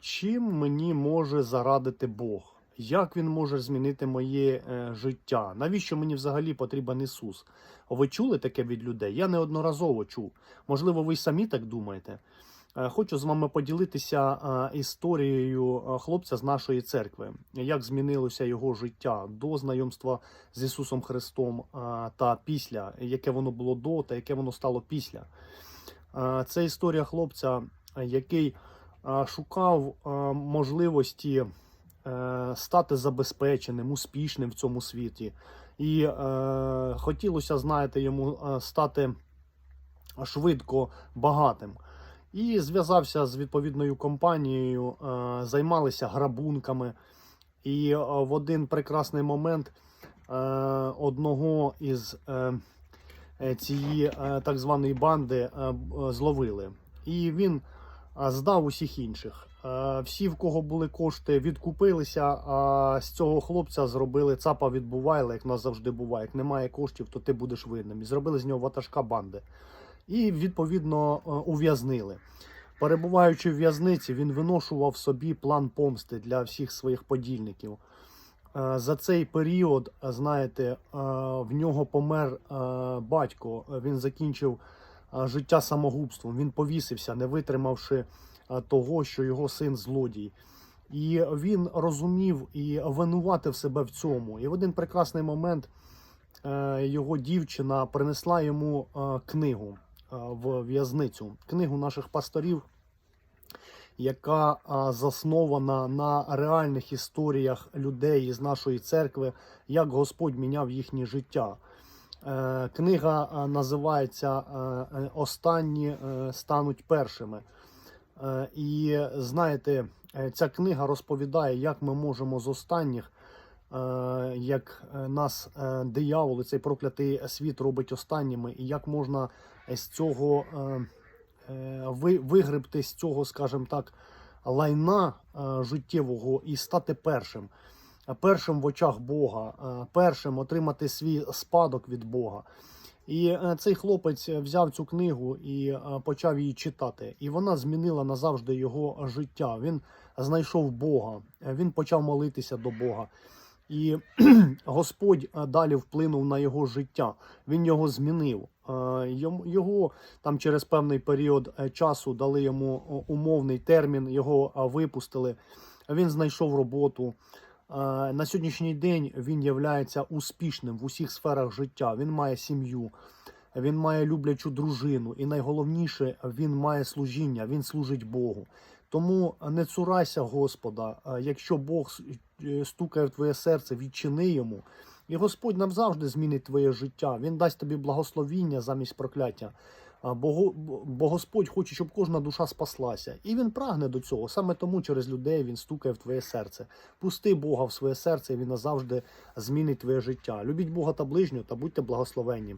Чим мені може зарадити Бог? Як він може змінити моє е, життя? Навіщо мені взагалі потрібен Ісус? Ви чули таке від людей? Я неодноразово чув. Можливо, ви самі так думаєте. Е, Хочу з вами поділитися е, історією хлопця з нашої церкви, як змінилося його життя до знайомства з Ісусом Христом та після, яке воно було до та яке воно стало після. Це історія хлопця, який шукав е, можливості е, стати забезпеченим, успішним в цьому світі. І е, хотілося, знаєте, йому е, стати швидко багатим. І зв'язався з відповідною компанією, е, займалися грабунками. І е, в один прекрасний момент е, одного із е, е, цієї е, так званої банди е, зловили. І він е, здав усіх інших. Е, Всі, в кого були кошти, відкупилися, а з цього хлопця зробили цапа відбувайла, як нас завжди буває. Як немає коштів, то ти будеш винним. І зробили з нього ватажка банди. І відповідно е, ув'язнили. Перебуваючи в в'язниці, він виношував собі план помсти для всіх своїх подільників. Е, За цей період, знаєте, в нього помер батько. Він закінчив життя самогубством. Він повісився, не витримавши е, того, що його син злодій. І він розумів і винуватив себе в цьому. І в один прекрасний момент е, його дівчина принесла йому е, книгу е, в в'язницю, книгу наших пасторів, яка е, заснована на реальних історіях людей із нашої церкви, як Господь міняв їхнє життя. Е, Книга е, називається е, Останні стануть першими. І знаєте, ця книга розповідає, як ми можемо з останніх, як нас диявол, цей проклятий світ робить останніми, і як можна з цього ви- вигребти з цього, скажімо так, лайна життєвого і стати першим. Е, Першим в очах Бога, е, першим отримати свій спадок від Бога. І е, цей хлопець взяв цю книгу і почав її читати. І вона змінила назавжди його життя. Він знайшов Бога, він почав молитися до Бога. І Господь далі вплинув на його життя. Він його змінив. Його там через певний період часу дали йому умовний термін, його випустили. Він знайшов роботу. Е, На сьогоднішній день він є успішним в усіх сферах життя. Він має сім'ю, він має люблячу дружину, і найголовніше, він має служіння, він служить Богу. Тому не цурайся Господа. Е, Якщо Бог е, стукає в твоє серце, відчини йому. І Господь навзавжди змінить твоє життя. Він дасть тобі благословіння замість прокляття. Бо Господь хоче, щоб кожна душа спаслася. І він прагне до цього. Саме тому через людей він стукає в твоє серце. Пусти Бога в своє серце, і він назавжди змінить твоє життя. Любіть Бога та ближнього та будьте благословенні.